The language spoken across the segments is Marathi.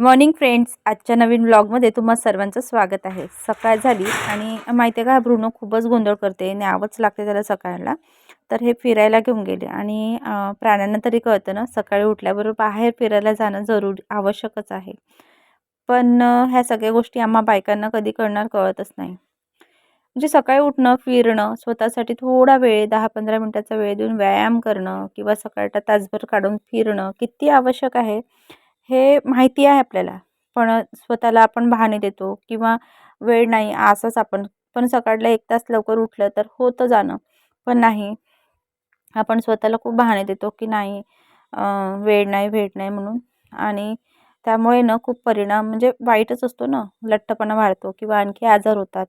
गुड मॉर्निंग फ्रेंड्स आजच्या नवीन ब्लॉगमध्ये तुम्हा सर्वांचं स्वागत आहे. सकाळ झाली आणि माहिती आहे का हा खूपच गोंधळ करते. न्यावंच लागते त्याला सकाळला. तर हे फिरायला घेऊन गेले आणि प्राण्यांना तरी कळतं ना सकाळी उठल्याबरोबर बाहेर फिरायला जाणं जरूर आवश्यकच आहे. पण ह्या सगळ्या गोष्टी आम्हा बायकांना कधी कळणार कळतच नाही. म्हणजे सकाळी उठणं फिरणं स्वतःसाठी थोडा वेळ दहा पंधरा मिनटाचा वेळ देऊन व्यायाम करणं किंवा सकाळचा तासभर काढून फिरणं किती आवश्यक आहे हे माहिती आहे आपल्याला. पण स्वतःला आपण बहाणे देतो किंवा वेळ नाही असंच आपण. पण सकाळला एक तास लवकर उठलं तर होतं जाणं. पण नाही. आपण स्वतःला खूप बहाणे देतो की नाही वेळ नाही भेट नाही म्हणून. आणि त्यामुळे ना खूप परिणाम म्हणजे वाईटच असतो ना. लठ्ठपणा वाढतो किंवा आणखी आजार होतात.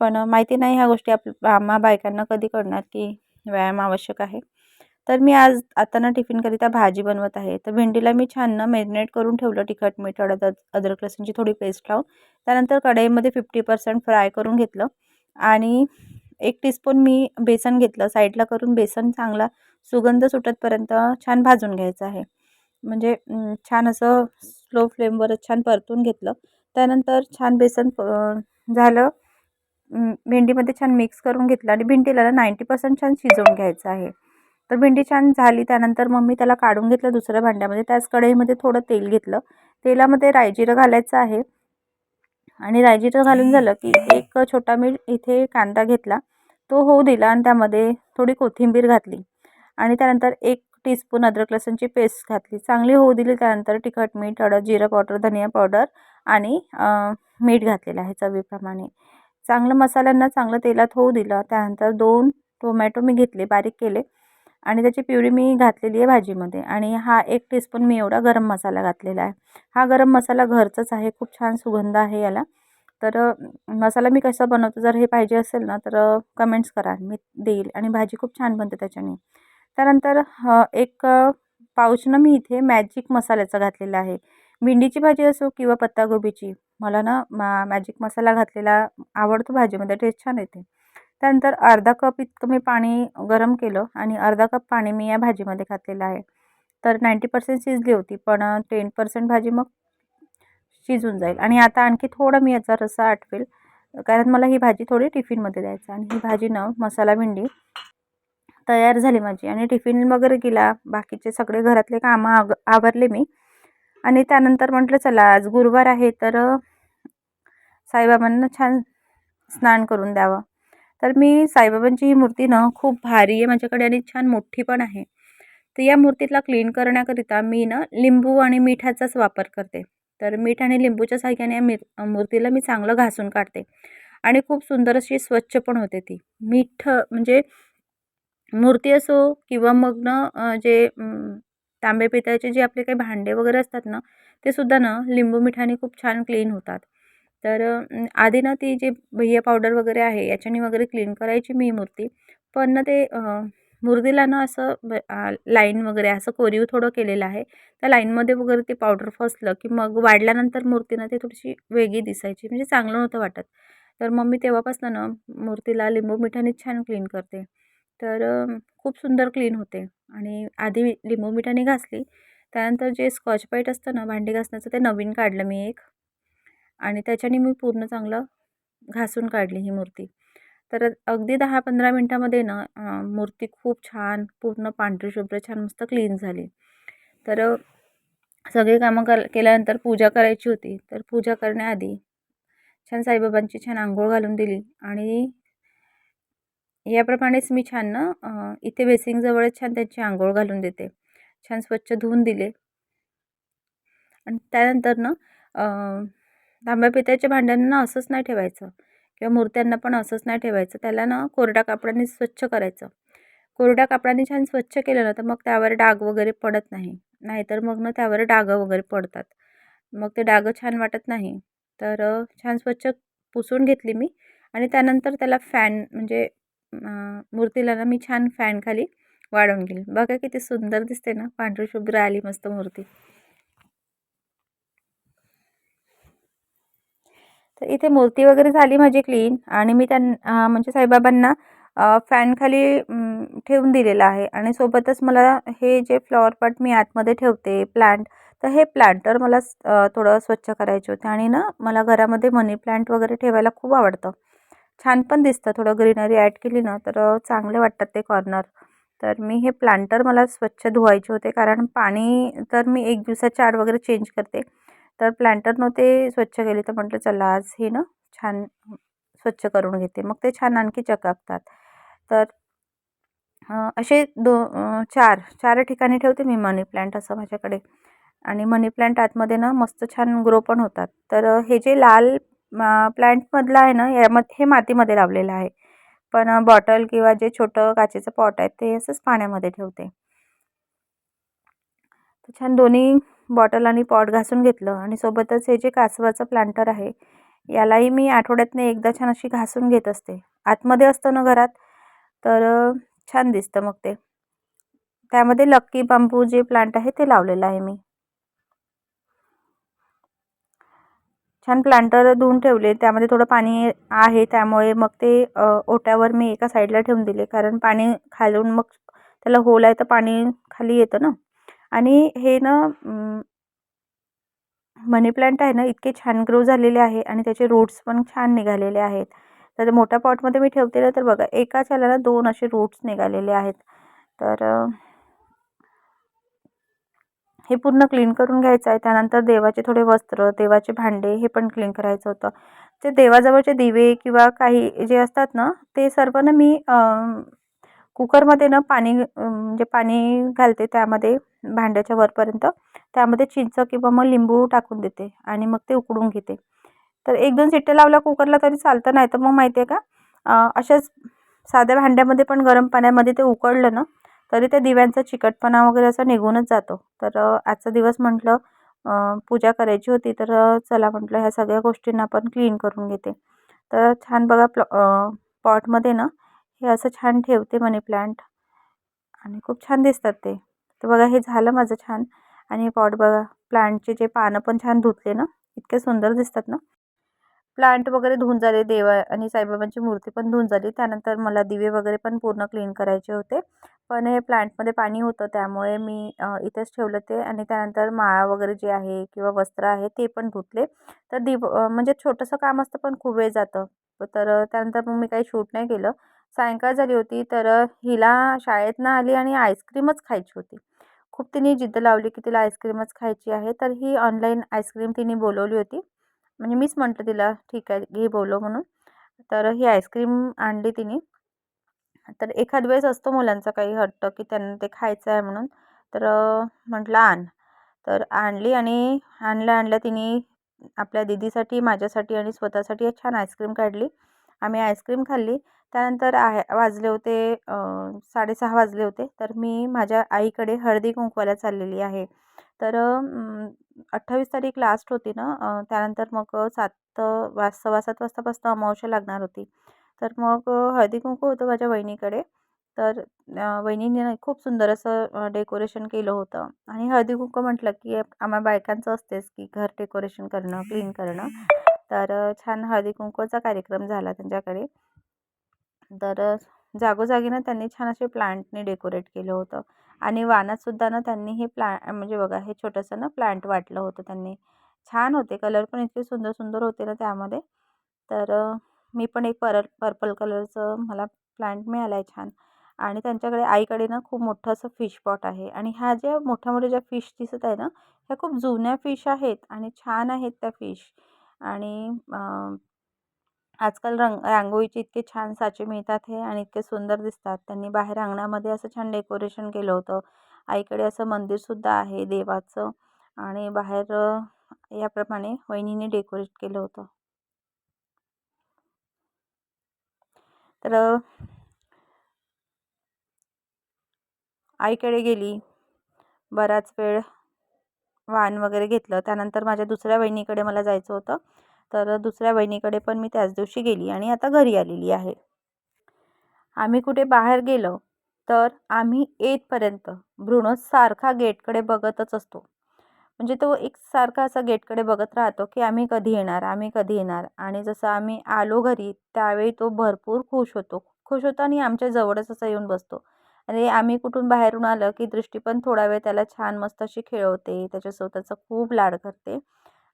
पण माहिती नाही ह्या गोष्टी आप आम्हा बायकांना कधी कळणार की व्यायाम आवश्यक आहे? तर मी आज आता ना टिफिनकरिता भाजी बनवत आहे. तर भेंडीला मी छान ना मॅरिनेट करून ठेवलं तिखट मीठ हळद अद्रक लसूणची थोडी पेस्ट लावून. त्यानंतर कढईमध्ये फिफ्टी पर्सेंट फ्राय करून घेतलं. आणि एक टीस्पून मी बेसन घेतलं. साईडला करून बेसन चांगला सुगंध सुटतपर्यंत छान भाजून घ्यायचं आहे. म्हणजे छान असं स्लो फ्लेमवरच छान परतून घेतलं. त्यानंतर छान बेसन प- झालं. भेंडीमध्ये छान मिक्स करून घेतलं. आणि भेंडीला ना नाईंटी पर्सेंट छान शिजवून घ्यायचं आहे. तर भेंडी छान झाली. त्यानंतर मग मी त्याला काढून घेतलं दुसऱ्या भांड्यामध्ये. त्याच कढईमध्ये थोडं तेल घेतलं. तेलामध्ये रायजिरं घालायचं आहे. आणि रायजिरं घालून झालं की एक छोटा मी इथे कांदा घेतला. तो होऊ दिला आणि त्यामध्ये थोडी कोथिंबीर घातली. आणि त्यानंतर एक टीस्पून अद्रक लसूणची पेस्ट घातली. चांगली होऊ दिली. त्यानंतर तिखट मीठ हळद जिरं पावडर धनिया पावडर आणि मीठ घातलेलं आहे चवीप्रमाणे. चांगलं मसाल्यांना चांगलं तेलात होऊ दिलं. त्यानंतर दोन टोमॅटो मी घेतले. बारीक केले. आणि त्याची प्युरी मी घातलेली आहे भाजीमध्ये. आणि हा एक टीस्पून मी एवढा गरम मसाला घातलेला आहे. हा गरम मसाला घरचाच आहे. खूप छान सुगंध आहे याला. तर मसाला मी कसा बनवतो? जर हे पाहिजे असेल ना तर कमेंट्स करा. मी देईल. आणि भाजी खूप छान बनते त्याच्याने. त्यानंतर एक पाऊचनं मी इथे मॅजिक मसाल्याचा घातलेला आहे. भेंडीची भाजी असो किंवा पत्तागोबीची. मला ना मा मॅजिक मसाला घातलेला आवडतो भाजीमध्ये. टेस्ट छान येते. त्यानंतर अर्धा कप इतकं मी पाणी गरम केलं आणि अर्धा कप पाणी मी या भाजीमध्ये घातलेलं आहे. तर नाईंटी पर्सेंट शिजली होती पण टेन पर्सेंट भाजी मग शिजून जाईल. आणि आता आणखी थोडं मी याचा रस्सा आठवेल कारण मला ही भाजी थोडी टिफिनमध्ये द्यायचं आणि ही भाजी न मसाला भेंडी तयार झाली माझी आणि टिफिन वगैरे गेला बाकीचे सगळे घरातले कामं आग आवरले मी. आणि त्यानंतर म्हटलं चला आज गुरुवार आहे तर साईबाबांना छान स्नान करून द्यावं. तर मी साईबाबांची ही मूर्ती ना खूप भारी आहे माझ्याकडे आणि छान मोठी पण आहे. तर या मूर्तीला क्लीन करण्याकरिता मी ना लिंबू आणि मिठाचाच वापर करते. तर मीठ आणि लिंबूच्या साहाय्याने या मिर मूर्तीला मी चांगलं घासून काढते. आणि खूप सुंदर अशी स्वच्छ पण होते ती. मीठ म्हणजे मूर्ती असो किंवा मग ना जे तांबे पितळ्याचे जे आपले काही भांडे वगैरे असतात ना ते सुद्धा ना लिंबू मिठाने खूप छान क्लीन होतात. तर आधी ना ती जे भैया पावडर वगैरे आहे याच्याने वगैरे क्लीन करायची मी मूर्ती. पण ना ते मूर्तीला ना असं ब- लाईन वगैरे असं कोरीव थोडं केलेलं आहे. त्या लाईनमध्ये वगैरे ते पावडर फसलं की मग वाढल्यानंतर मूर्ती ना ती थोडीशी वेगळी दिसायची म्हणजे चांगलं नव्हतं वाटत. तर मग मी तेव्हापासून ना मूर्तीला लिंबू मिठाने छान क्लीन करते. तर खूप सुंदर क्लीन होते. आणि आधी लिंबू मिठाने घासली. त्यानंतर जे स्कॉच पाईट असतं ना भांडी घासण्याचं ते नवीन काढलं मी एक. आणि त्याच्याने मी पूर्ण चांगलं घासून काढली ही मूर्ती. तर अगदी दहा पंधरा मिनटामध्ये ना मूर्ती खूप छान पूर्ण पांढरी शुभ्र छान मस्त क्लीन झाली. तर सगळे सगळी कामं कर केल्यानंतर पूजा करायची होती. तर पूजा करण्याआधी छान साईबाबांची छान आंघोळ घालून दिली आणि याप्रमाणेच मी छान ना इथे बेसिंगजवळच छान त्यांची आंघोळ घालून देते. छान स्वच्छ धुवून दिले. आणि त्यानंतर ना तांब्या पित्याच्या भांड्यांना ना असंच नाही ठेवायचं. किंवा मूर्त्यांना पण असंच नाही ठेवायचं. त्याला ना कोरड्या कापडाने स्वच्छ करायचं. कोरड्या कापडाने छान स्वच्छ केलं ना तर मग त्यावर डाग वगैरे पडत नाही. नाहीतर मग ना त्यावर डागं वगैरे पडतात. मग ते डागं छान वाटत नाही. तर छान स्वच्छ पुसून घेतली मी. आणि त्यानंतर त्याला फॅन म्हणजे मूर्तीला ना मी छान फॅनखाली वाढवून गेली बघा किती सुंदर दिसते ना. पांढरी शुभ्र आली मस्त मूर्ती. तर इथे मूर्ती वगैरे झाली माझी क्लीन आणि मी त्यां म्हणजे साईबाबांना फॅनखाली ठेवून दिलेलं आहे. आणि सोबतच मला हे जे फ्लॉवर पॉट मी आतमध्ये ठेवते प्लांट तर हे प्लांटर मला थोडं स्वच्छ करायचे होते. आणि ना मला घरामध्ये मनी प्लांट वगैरे ठेवायला खूप आवडतं. छान पण दिसतं थोडं ग्रीनरी ॲड केली ना तर चांगले वाटतात ते कॉर्नर तर मी हे प्लांटर मला स्वच्छ धुवायचे होते कारण पाणी तर मी एक दिवसाच्या आड वगैरे चेंज करते. तर प्लांटर नव्हते स्वच्छ केले तर म्हटलं चला आज हे ना छान स्वच्छ करून घेते. मग ते छान आणखी चकाकतात. तर असे दो चार चार ठिकाणी ठेवते मी मनी प्लांट असं माझ्याकडे. आणि मनी प्लांट आतमध्ये ना मस्त छान ग्रो पण होतात. तर हे जे लाल प्लांटमधलं आहे ना यामध्ये हे मातीमध्ये लावलेलं आहे. पण बॉटल किंवा जे छोटं काचेचं पॉट आहे ते असंच पाण्यामध्ये ठेवते. छान दोन्ही बॉटल आणि पॉट घासून घेतलं आणि सोबतच हे जे कासवाचं प्लांटर आहे यालाही मी आठवड्यातनं एकदा छान अशी घासून घेत असते. आतमध्ये असतं ना घरात तर छान दिसतं मग ते. त्यामध्ये लक्की बांबू जे प्लांट आहे ते लावलेलं आहे मी. छान प्लांटर धुवून ठेवले त्यामध्ये थोडं पाणी आहे त्यामुळे मग ते ओट्यावर मी एका साईडला ठेवून दिले कारण पाणी खालून मग त्याला होल आहे तर पाणी खाली येतं ना. आणि हे ना मनी प्लांट आहे ना इतके छान ग्रो झालेले आहे आणि त्याचे रूट्स पण छान निघालेले आहेत. तर मोठ्या पॉटमध्ये मी ठेवते ना तर बघा एकाच ह्याला दोन असे रूट्स निघालेले आहेत. तर हे पूर्ण क्लीन करून घ्यायचं आहे. त्यानंतर देवाचे थोडे वस्त्र देवाचे भांडे हे पण क्लीन करायचं होतं. जे देवाजवळचे दिवे किंवा काही जे असतात ना ते सर्व ना मी कुकरमध्ये ना पाणी म्हणजे पाणी घालते त्यामध्ये भांड्याच्या वरपर्यंत. त्यामध्ये चिंच किंवा मग लिंबू टाकून देते आणि मग ते उकडून घेते. तर एक दोन शिट्ट्या लावल्या कुकरला तरी चालतं नाही तर मग माहिती आहे का अशाच साध्या भांड्यामध्ये पण गरम पाण्यामध्ये ते उकळलं ना तरी त्या दिव्यांचा चिकटपणा वगैरे असा निघूनच जातो. तर आजचा दिवस म्हटलं पूजा करायची होती तर चला म्हटलं ह्या सगळ्या गोष्टींना पण क्लीन करून घेते. तर छान बघा प्लॉ पॉटमध्ये ना हे असं छान ठेवते मनी प्लांट. आणि खूप छान दिसतात ते. तर बघा हे झालं माझं छान. आणि पॉट बघा प्लांटचे जे पानं पण छान धुतले ना इतके सुंदर दिसतात ना. प्लांट वगैरे धुवून झाले देवा आणि साईबाबांची मूर्ती पण धुवून झाली. त्यानंतर मला दिवे वगैरे पण पूर्ण क्लीन करायचे होते. पण हे प्लांटमध्ये पाणी होतं त्यामुळे मी इथेच ठेवलं ते. आणि त्यानंतर माळा वगैरे जे आहे किंवा वस्त्र आहे ते पण धुतले. तर दिव म्हणजे छोटंसं काम असतं पण खूप वेळ जातं. तर त्यानंतर मग मी काही शूट नाही केलं. सायंकाळ झाली होती तर हिला शाळेतनं आली आणि आईस्क्रीमच खायची होती. खूप तिने जिद्द लावली की तिला आईस्क्रीमच खायची आहे तर ही ऑनलाईन आईस्क्रीम तिने बोलवली होती. म्हणजे मीच म्हटलं तिला ठीक आहे घे बोलव म्हणून. तर ही आईस्क्रीम आणली तिने. तर एखाद वेळेस असतो मुलांचा काही हट्ट की त्यांना ते खायचं आहे म्हणून. तर म्हटलं आण. तर आणली आणि आणल्या आणल्या तिने आपल्या दीदीसाठी माझ्यासाठी आणि स्वतःसाठी छान आईस्क्रीम काढली. आम्ही आईस्क्रीम खाल्ली. त्यानंतर आहे वाजले होते साडेसहा वाजले होते. तर मी माझ्या आईकडे हळदी कुंकवाला चाललेली आहे. तर अठ्ठावीस तारीख लास्ट होती ना त्यानंतर मग सात वाज सव्वा सात वाजतापासून अमावस्या लागणार होती. तर मग हळदी कुंकू होतं माझ्या वहिनीकडे. तर वहिनीने खूप सुंदर असं डेकोरेशन केलं होतं. आणि हळदी कुंकू म्हटलं की आम्हा बायकांचं असतेच की घर डेकोरेशन करणं क्लीन करणं. तर छान हळदी कुंकूचा कार्यक्रम झाला त्यांच्याकडे. तर जागोजागी ना त्यांनी छान असे प्लांटने डेकोरेट केलं होतं. आणि वानातसुद्धा ना त्यांनी हे प्ला म्हणजे बघा हे छोटंसं ना प्लांट वाटलं होतं त्यांनी. छान होते कलर पण इतके सुंदर सुंदर होते ना त्यामध्ये. तर मी पण एक पर पर्पल कलरचं मला प्लांट मिळाला आहे छान. आणि त्यांच्याकडे आईकडे ना खूप मोठं असं फिश पॉट आहे. आणि ह्या ज्या मोठ्या मोठ्या ज्या फिश दिसत आहे ना ह्या खूप जुन्या फिश आहेत आणि छान आहेत त्या फिश. आणि आजकाल रंग रांगोळीचे इतके छान साचे मिळतात हे आणि इतके सुंदर दिसतात. त्यांनी बाहेर अंगणामध्ये असं छान डेकोरेशन केलं होतं. आईकडे असं मंदिरसुद्धा आहे देवाचं आणि बाहेर याप्रमाणे वहिनीने डेकोरेट केलं होतं. तर आईकडे गेली. बराच वेळ वाण वगैरे घेतलं. त्यानंतर माझ्या दुसऱ्या बहिणीकडे मला जायचं होतं. तर दुसऱ्या बहिणीकडे पण मी त्याच दिवशी गेली आणि आता घरी आलेली आहे. आम्ही कुठे बाहेर गेलो तर आम्ही येतपर्यंत भ्रूण सारखा गेटकडे बघतच असतो. म्हणजे तो एक सारखा असा गेटकडे बघत राहतो की आम्ही कधी येणार आम्ही कधी येणार. आणि जसं आम्ही आलो घरी त्यावेळी तो भरपूर खुश होतो. खुश होतो आणि आमच्या जवळच असा येऊन बसतो. आणि आम्ही कुठून बाहेरून आलं की दृष्टी पण थोडा वेळ त्याला छान मस्त अशी खेळवते त्याच्यासोबत खूप लाड करते.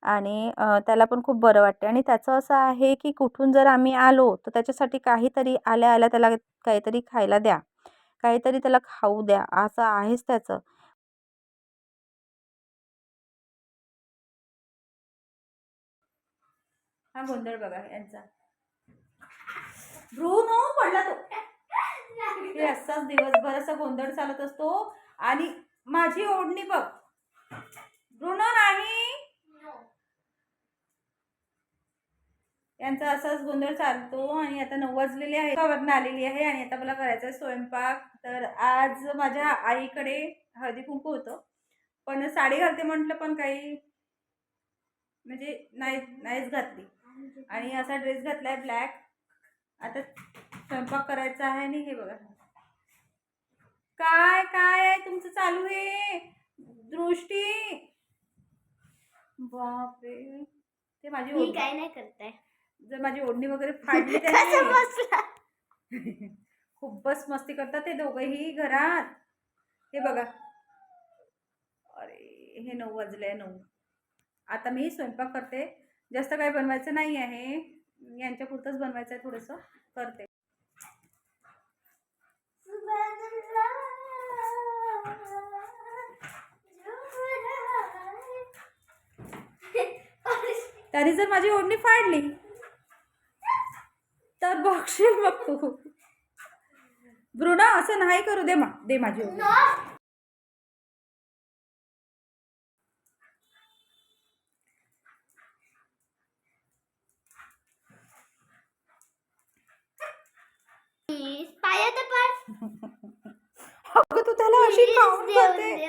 आणि त्याला पण खूप बरं वाटते आणि त्याचं असं आहे की कुठून जर आम्ही आलो तर त्याच्यासाठी काहीतरी आल्या आल्या त्याला काहीतरी खायला द्या. काहीतरी त्याला खाऊ द्या. असं आहेच त्याचं. हा गोंधळ बघा यांचा. ब्रुनो हो, पडला तो. हे असाच दिवसभर असा गोंधळ चालत असतो. आणि माझी ओढणी बघ. ब्रुनो नाही यांचा असाच गोंधळ चालतो आणि आता नऊ वाजलेले आहे वरनं आलेली आहे आणि आता मला करायचा आहे स्वयंपाक. तर आज माझ्या आईकडे हळदी कुंकू होतं. पण साडी घालते म्हटलं पण काही म्हणजे नाही नाहीच घातली. आणि असा ड्रेस घातलाय ब्लॅक. आता स्वयंपाक करायचा आहे आणि हे बघा. काय काय आहे तुमचं चालू आहे दृष्टी? बापरे. ते माझी काय नाही करताय. जर माझी ओढणी वगैरे फाडली खूपच मस्ती करतात ते दोघंही घरात. हे बघा. अरे हे नऊ वाजले नऊ. आता मी स्वयंपाक करते. जास्त काही बनवायचं नाही आहे. यांच्या पुरतंच बनवायचं आहे थोडंसं. करते. त्याने जर माझी ओढणी फाडली तर बघशील मग तू ब्रुना असं नाही करू दे मा दे माझी तू त्याला अशी काऊन करते?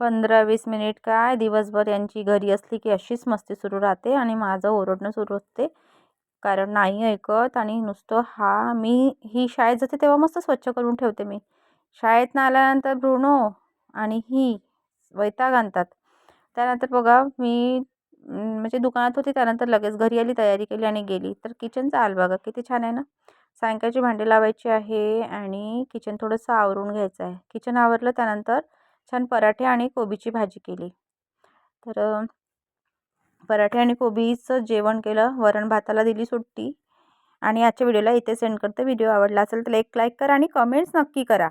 पंधरा वीस मिनिट काय? दिवसभर यांची घरी असली की अशीच मस्ती सुरू राहते आणि माझं ओरडणं सुरू असते. कारण नाही ऐकत आणि नुसतं हा मी ही शाळेत जाते तेव्हा मस्त स्वच्छ करून ठेवते मी. शाळेतनं आल्यानंतर ब्रुनो आणि ही वैताग आणतात. त्यानंतर बघा मी म्हणजे दुकानात होती त्यानंतर लगेच घरी आली तयारी केली आणि गेली. तर किचन चाल बघा किती छान आहे ना? सायंकाळची भांडी लावायची आहे आणि किचन थोडंसं आवरून घ्यायचं आहे. किचन आवरलं त्यानंतर छान पराठे आणि कोबीची भाजी केली. तर पराठे आणि कोबीचं जेवण केलं वरण भाताला दिली सुट्टी. आणि आजच्या व्हिडिओला इथे सेंड करते. व्हिडिओ आवडला असेल तर एक लाईक करा आणि कमेंट्स नक्की करा.